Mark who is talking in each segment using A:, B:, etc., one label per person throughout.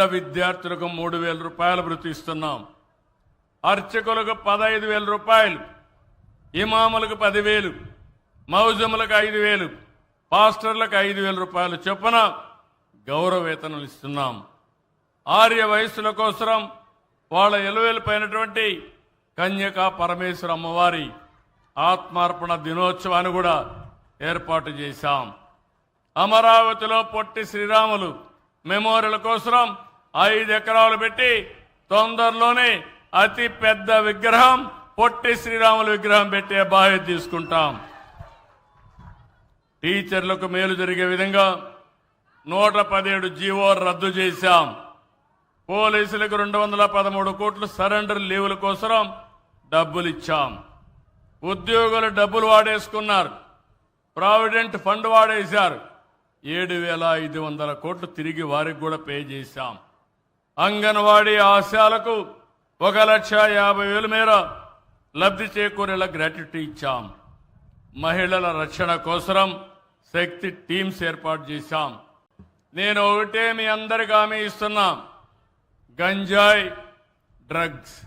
A: విద్యార్థులకు మూడు వేల రూపాయలు వృత్తిస్తున్నాం అర్చకులకు పదహైదు వేల రూపాయలు ఇమాములకు పదివేలు మౌజములకు ఐదు వేలు పాస్టర్లకు ఐదు వేల రూపాయలు చొప్పున గౌరవవేతనలు ఇస్తున్నాం. ఆర్య వయస్సుల కోసం వాళ్ళ ఎలువెలిపోయినటువంటి కన్యకా పరమేశ్వర అమ్మవారి ఆత్మార్పణ దినోత్సవాన్ని కూడా ఏర్పాటు చేశాం. అమరావతిలో పొట్టి శ్రీరాములు మెమోరియల్ కోసం ఐదు ఎకరాలు పెట్టి తొందరలోనే అతి పెద్ద విగ్రహం పొట్టి శ్రీరాములు విగ్రహం పెట్టే బాధ్యత తీసుకుంటాం. టీచర్లకు మేలు జరిగే విధంగా నూట పదిహేడు జీవో రద్దు చేశాం. పోలీసులకు రెండు వందల పదమూడు కోట్లు సరెండర్ లీవుల కోసం డబ్బులు ఇచ్చాం. ఉద్యోగులు డబ్బులు వాడేసుకున్నారు. Provident fund వాడేశారు. ఏడు వేల ఐదు వందల కోట్లు తిరిగి వారికి కూడా పే చేశాం. అంగన్వాడీ ఆశాలకు ఒక లక్ష యాభై వేల మేర లబ్ధి చేకూరేలా గ్రాట్యుటీ ఇచ్చాం. మహిళల రక్షణ కోసరం శక్తి టీమ్స్ ఏర్పాటు చేశాం. నేను ఒకటే మీ అందరికి హామీ ఇస్తున్నా. గంజాయి డ్రగ్స్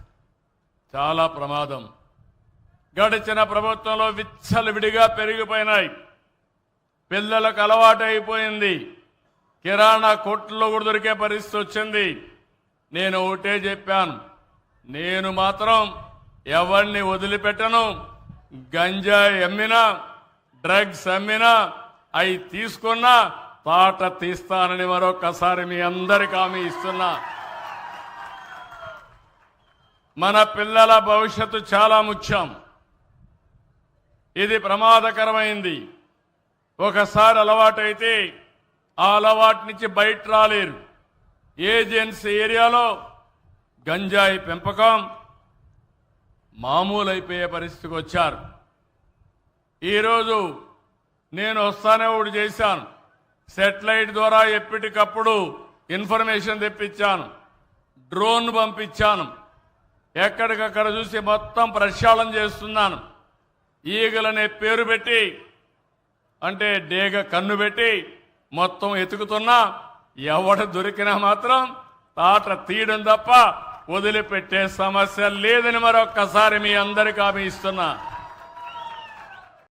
A: చాలా ప్రమాదం. గడిచిన ప్రభుత్వంలో విచ్చలవిడిగా పెరిగిపోయినాయి. పిల్లలకు అలవాటైపోయింది. కిరాణా కొట్లో కూడా దొరికే పరిస్థితి వచ్చింది. నేను ఒకటే చెప్పాను. నేను మాత్రం ఎవరిని వదిలిపెట్టను. గంజాయి అమ్మినా డ్రగ్స్ అమ్మినా అవి తీసుకున్నా తాట తీస్తానని మరొకసారి మీ అందరికి హామీ ఇస్తున్నా. మన పిల్లల భవిష్యత్తు చాలా ముఖ్యం. ఇది ప్రమాదకరమైంది. ఒకసారి అలవాటైతే ఆ అలవాటు నుంచి బయట రాలేరు. ఏజెన్సీ ఏరియాలో గంజాయి పెంపకం మామూలు అయిపోయే పరిస్థితికి వచ్చారు. ఈరోజు నేను వస్తానే ఒకటి చేశాను. సెటిలైట్ ద్వారా ఎప్పటికప్పుడు ఇన్ఫర్మేషన్ తెప్పించాను. డ్రోన్ పంపించాను. ఎక్కడికక్కడ చూసి మొత్తం ప్రక్షాళన చేస్తున్నాను. ఈగలనే పేరు పెట్టి అంటే డేగ కన్ను పెట్టి మొత్తం ఎతుకుతున్నా. ఎవడ దొరికినా మాత్రం తాట తీయడం తప్ప వదిలిపెట్టే సమస్య లేదని మరొక్కసారి మీ అందరికీ హామీ ఇస్తున్నా.